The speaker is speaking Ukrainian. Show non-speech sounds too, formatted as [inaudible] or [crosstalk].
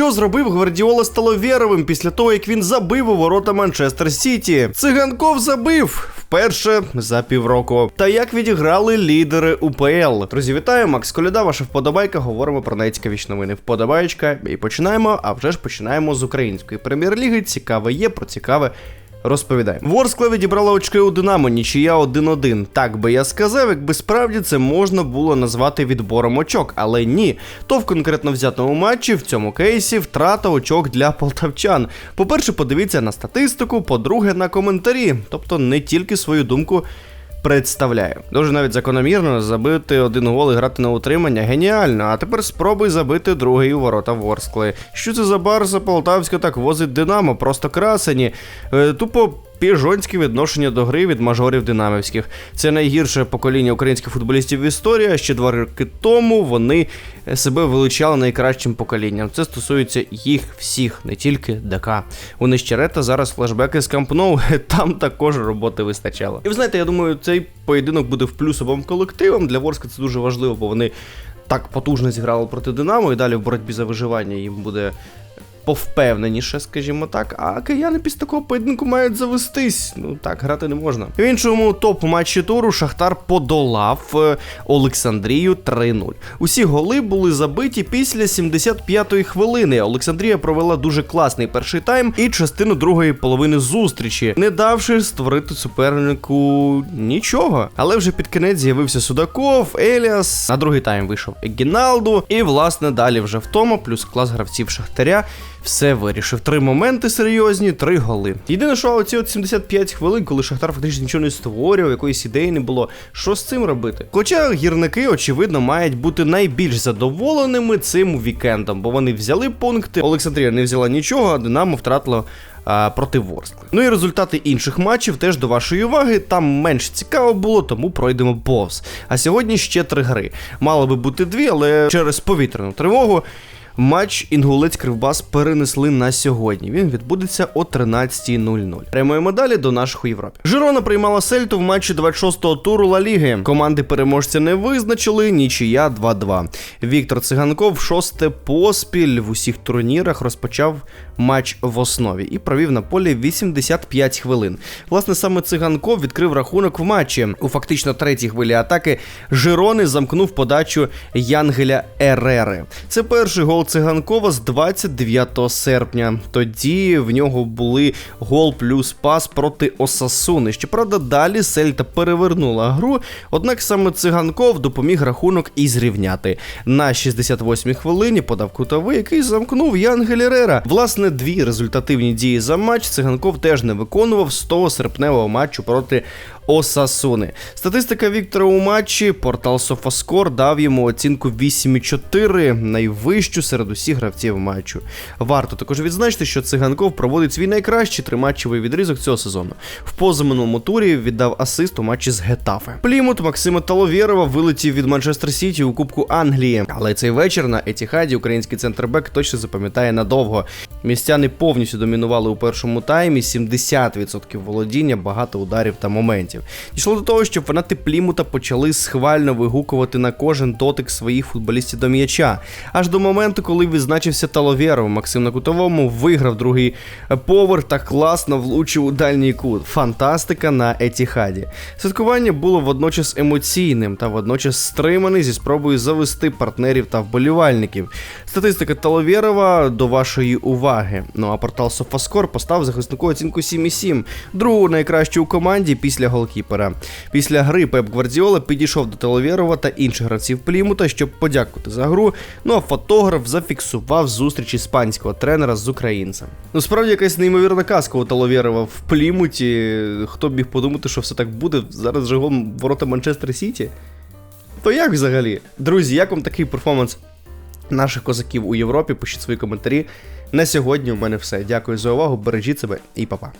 Що зробив Гвардіола Сталовєровим після того, як він забив у ворота Манчестер Сіті? Циганков забив вперше за півроку. Та як відіграли лідери УПЛ? Друзі, вітаю, Макс Коляда, ваша вподобайка. Говоримо про найцікавіші новини. Вподобаєчка. І починаємо. А вже ж починаємо з української прем'єр-ліги. Цікаве є про цікаве. Розповідаємо. Ворскла відібрала очки у Динамо, нічия 1-1. Так би я сказав, якби справді це можна було назвати відбором очок, але ні. То в конкретно взятому матчі в цьому кейсі втрата очок для полтавчан. По-перше, подивіться на статистику, по-друге, на коментарі, тобто не тільки свою думку. Представляю. Дуже навіть закономірно забити один гол і грати на утримання. Геніально. А тепер спробуй забити другий у ворота Ворскли. Що це за барса Полтавська так возить Динамо? Просто красені. Е, тупо. Піжонське відношення до гри від мажорів динамівських. Це найгірше покоління українських футболістів в історії. Ще два роки тому вони себе величали найкращим поколінням. Це стосується їх всіх, не тільки ДК. У Нещерета зараз флешбеки з Кампноу, [laughs] там також роботи вистачало. І ви знаєте, я думаю, цей поєдинок буде в плюс обом колективам. Для Ворска це дуже важливо, бо вони так потужно зіграли проти Динамо, і далі в боротьбі за виживання їм буде повпевненіше, скажімо так. А кияни після такого поєдинку мають завестись. Ну так грати не можна. В іншому топ-матчі туру Шахтар подолав е, Олександрію 3-0. Усі голи були забиті після 75-ї хвилини. Олександрія провела дуже класний перший тайм і частину другої половини зустрічі, не давши створити супернику нічого. Але вже під кінець з'явився Судаков, Еліас. На другий тайм вийшов Егіналду. І, власне, далі вже втома, плюс клас гравців Шахтаря все вирішив. Три моменти серйозні, три голи. Єдине, що оці от 75 хвилин, коли Шахтар фактично нічого не створював, якоїсь ідеї не було. Що з цим робити? Хоча гірники, очевидно, мають бути найбільш задоволеними цим вікендом, бо вони взяли пункти. Олександрія не взяла нічого, а Динамо втратило. Проти Ворскли. Ну і результати інших матчів теж до вашої уваги. Там менш цікаво було, тому пройдемо повз. А сьогодні ще три гри. Мало би бути дві, але через повітряну тривогу Матч Інгулець Кривбас перенесли на сьогодні. Він відбудеться о 13.00. Прямуємо далі до наших у Європі. Жирона приймала Сельту в матчі 26-го туру Ла Ліги. Команди переможця не визначили. Нічия 2-2. Віктор Циганков шосте поспіль в усіх турнірах розпочав матч в основі і провів на полі 85 хвилин. Власне, саме циганков відкрив рахунок в матчі. У фактично третій хвилі атаки Жирони замкнув подачу Янгеля Ерери. Це перший гол циганкова з 29 серпня. Тоді в нього були гол плюс пас проти Осасуни. Щоправда, далі Сельта перевернула гру. Однак саме циганков допоміг рахунок і зрівняти. На 68-й хвилині подав кутовий, який замкнув Янгель Ерера. Власне, дві результативні дії за матч циганков теж не виконував з того серпневого матчу проти Осасуни. Статистика Віктора у матчі. Портал Софаскор дав йому оцінку 8,4, найвищу серед усіх гравців матчу. Варто також відзначити, що циганков проводить свій найкращий триматчевий відрізок цього сезону. В позаминулому турі віддав асист у матчі з Гетафе. Плімут Максима Таловєрова вилетів від Манчестер Сіті у Кубку Англії. Але цей вечір на Етіхаді український центрбек точно запам'ятає надовго. Містяни повністю домінували у першому таймі, 70% володіння, багато ударів та моментів. Дійшло до того, що фанати Плімута почали схвально вигукувати на кожен дотик своїх футболістів до м'яча. Аж до моменту, коли відзначився Таловєров, Максим на кутовому виграв другий поверх та класно влучив у дальній кут. Фантастика на Етіхаді. Святкування було водночас емоційним та водночас стриманий зі спробою завести партнерів та вболівальників. Статистика Таловєрова до вашої уваги. Ну а портал Софаскор поставив захиснику оцінку 7,7, другу найкращу у команді після голкіпера. Після гри Пеп Гвардіола підійшов до Таловєрова та інших гравців Плімута, щоб подякувати за гру. Ну а фотограф зафіксував зустріч іспанського тренера з українцем. Ну справді якась неймовірна казка у Таловєрова в Плімуті. Хто б міг подумати, що все так буде зараз же ворота Манчестер Сіті? То як взагалі? Друзі, як вам такий перформанс наших козаків у Європі? Пишіть свої коментарі. На сьогодні у мене все. Дякую за увагу, бережіть себе і па-па.